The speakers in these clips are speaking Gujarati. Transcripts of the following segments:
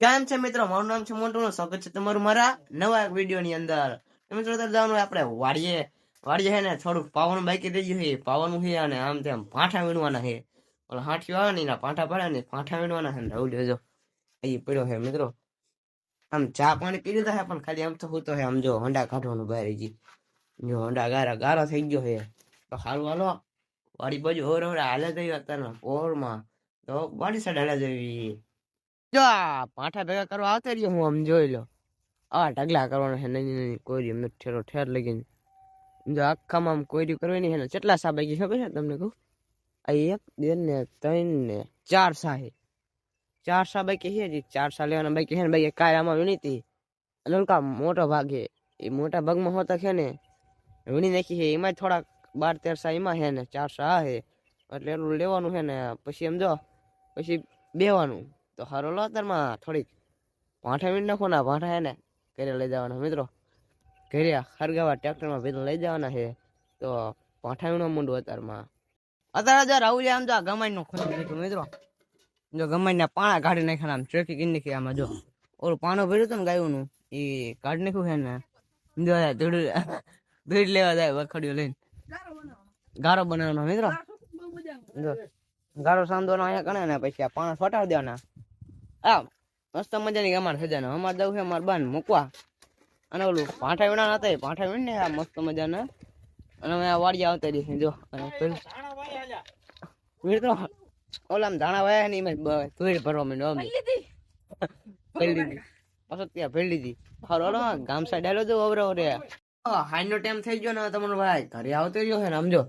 કેમ છે મિત્રો, મારું નામ છે મોન્ટુ સ્વાગત છે તમારું મારા નવા વીડિયો ની અંદર. મિત્રો જવાનું આપણે વાડીએ. વાડીએ છે ને થોડુંક પાવાનું બાકી ગયું છે. પાવાનું છે અને આમ તેમ પાઠા વીણવાના છે. ઓલા હાંઠીઓ આવે ને એના પાઠા પડે ને પાઠા વીણવાના છે ને રાહુલ જો એ પડ્યો છે મિત્રો. આમ ચા પાણી પી લીધા છે, પણ ખાલી આમ તો હું તો આમ જો હંડા કાઢવાનું બહાર જી જો હંડા ગારા ગારો થઈ ગયો છે. તો હારું હાલો. વાડી બાજુ હોર હોર હાલે જઈએ અત્યારના પોરમાં. તો વાડી સાઈડ હાલે જવી જો પાઠા ભેગા કરવા આવતા રહ્યો, હું આમ જોઈ લો. આ ઢગલા કરવાનો છે નહીં નાની કોરી એમને ઠેરો ઠેર લગીને. જો આખામાં આમ કોરી કરવાની છે ને, કેટલા સા બાકી ખબર છે તમને કહું? આ એક, બે ને ત્રણ ને ચાર સા ચાર સા બાકી છે ચાર સા લેવાના બાકી છે ને બાકી કાંઈ આમાં વીણી હતી. અને ઓલકા મોટો ભાગ છે. એ મોટા ભાગમાં હોતા છે ને, વીણી નાખી છે એમાં થોડાક બાર તેર સા એમાં છે ને, ચાર સા છે. એટલે એટલું લેવાનું છે ને, પછી એમ જો, પછી બેવાનું. તો હારો લો અત્યારમાં થોડીક. પાઠા વીણ નાખો ના પાઠા હે ને, ઘરે લઈ જવાના મિત્રો. ઘરે ખરગાવા ટ્રેક્ટરમાં ભેગા લઈ જવાના છે તો પાઠા વીણવા મૂંડું અત્યારમાં અત્યારે જો રાહુલ આમ જો ગમાઈ નો ખોલી દીધું મિત્રો. જો ગમાઈ ના પાણા કાઢી નાખ્યા આમ ચેકી કરી નાખી આમાં જો. ઓલું પાણો ભર્યું હતું ને ગાયું નું એ કાઢી નાખ્યું છે ને. જો ધૂળ લેવા જાય વખડ્યું લઈને. ગારો બનાવવાનો મિત્રો. જો, ગારો સાંધવાનો અહીંયા ગણે ને પછી આ પાણા ફટાવી દેવાના. આ મસ્ત મજાની અમારે સજાને અમારે જવું છે અમારે બાન મૂકવા. અને ઓલું પાઠા વીણા હતા પાઠા વીણ ને આ મસ્ત મજાના. અને અમે આ વાડિયા આવતા રહીએ જો. પેલું તો ઓલા ધાણા વાયા ને એમાં બ- ભરવા માંડ્યો અમે. ભરી દીધી પાછો ત્યાં ભરી દીધી હારો ગામ સાઈડ આવેલો તો અવરે રે. હાઈ નો ટાઈમ થઈ ગયો ને તમારો ભાઈ ઘરે આવતો રહ્યો છે ને સમજો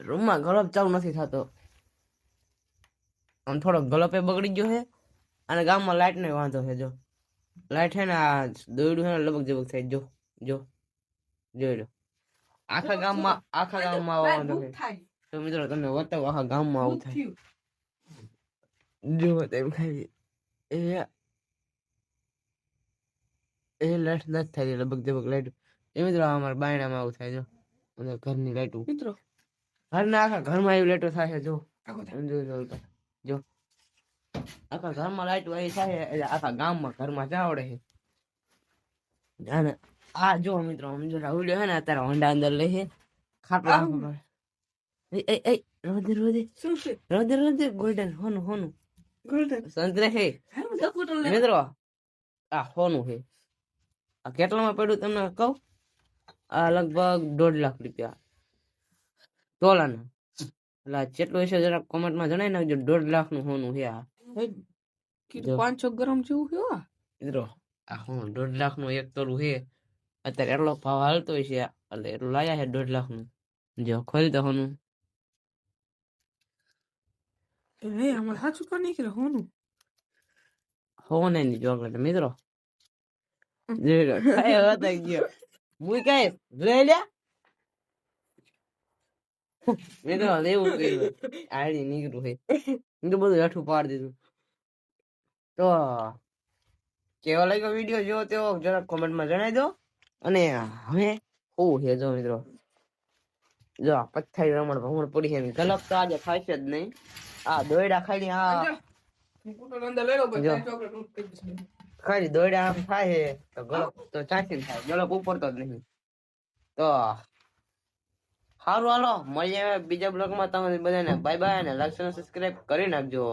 રૂમમાં ગલપ ચાલુ નથી થતો. આમ થોડો ગલપે બગડી ગયો છે. અને ગામમાં લાઈટ નો વાંધો છે જો. લાઈટ છે ને આ દોયડું છે ને લબક જબક થાય. જો જો જોઈ લો. આખા ગામમાં આખા ગામમાં વાંધો છે તો મિત્રો તમને બતાવો આખા ગામમાં આવું થાય. જો તેમ ખાઈ એ એ લાઈટ નથી થાય લગભગ જબક લાઈટ એ મિત્રો અમારા બાયણામાં આવું થાય જો. અને ઘરની લાઈટું મિત્રો. ઘરના આખા ઘરમાં એવી લાઈટો થાય છે જો. જો. જો. આખા ઘરમાં લાઈટ આવી થાય એટલે આખા ગામમાં ઘરમાં ચાવડે છે. અને આ જો મિત્રો સમજો રાહુલ છે ને અત્યારે હોન્ડા અંદર લે છે. ખાટલા. એ એ એ રોદે રોદે શું છે? રોદે રોદે ગોલ્ડન હોનું હોનું ગોલ્ડન સંતરે મિત્રો આ હોનું છે. આ કેટલામાં પડ્યું તમને કહું? આ લગભગ દોઢ લાખ રૂપિયા. તોલાના. એટલે જેટલું હશે જરા કોમેન્ટમાં જણાવી નાખજો. દોઢ લાખનું હોનું છે આ. કીધું. પાંચસો ગ્રામ જેવું. મિત્રો આ હું દોઢ લાખનું એક તોલું છે અત્યારે એટલો ભાવ હાલતો છે એટલે એટલું લાયા છે દોઢ લાખનું જો ખોલી દો હોનું એ હે અમારે સાચું કા નીકળે હોનું. હોને ની ચોકલેટ મિત્રો. લો મુઈ કઈ જોઈ લ્યા? મિત્રો એવું કર્યું આડી નીકળું તો બધું હેઠું પાડી દીધું. તો કેવો લાગ્યો વીડિયો? જો તેવો જરાક કોમેન્ટમાં જણાવી દો. અને હવે હું છે જો મિત્રો. જો આ પથ્થારી રમણ ભમણ પડી છે ગલપ તો આજે થશે જ નહીં. આ દોયડા ખાલી આ. ખાલી દોયડા આમ થાય છે તો ગલપ તો ચાંચી થાય ગલપ ઉપર તો જ નહીં. તો સારું હાલો. મળીએ બીજા બ્લોગમાં તમે બધાને. બાય બાય અને લાઈક સબસ્ક્રાઇબ કરી નાખજો.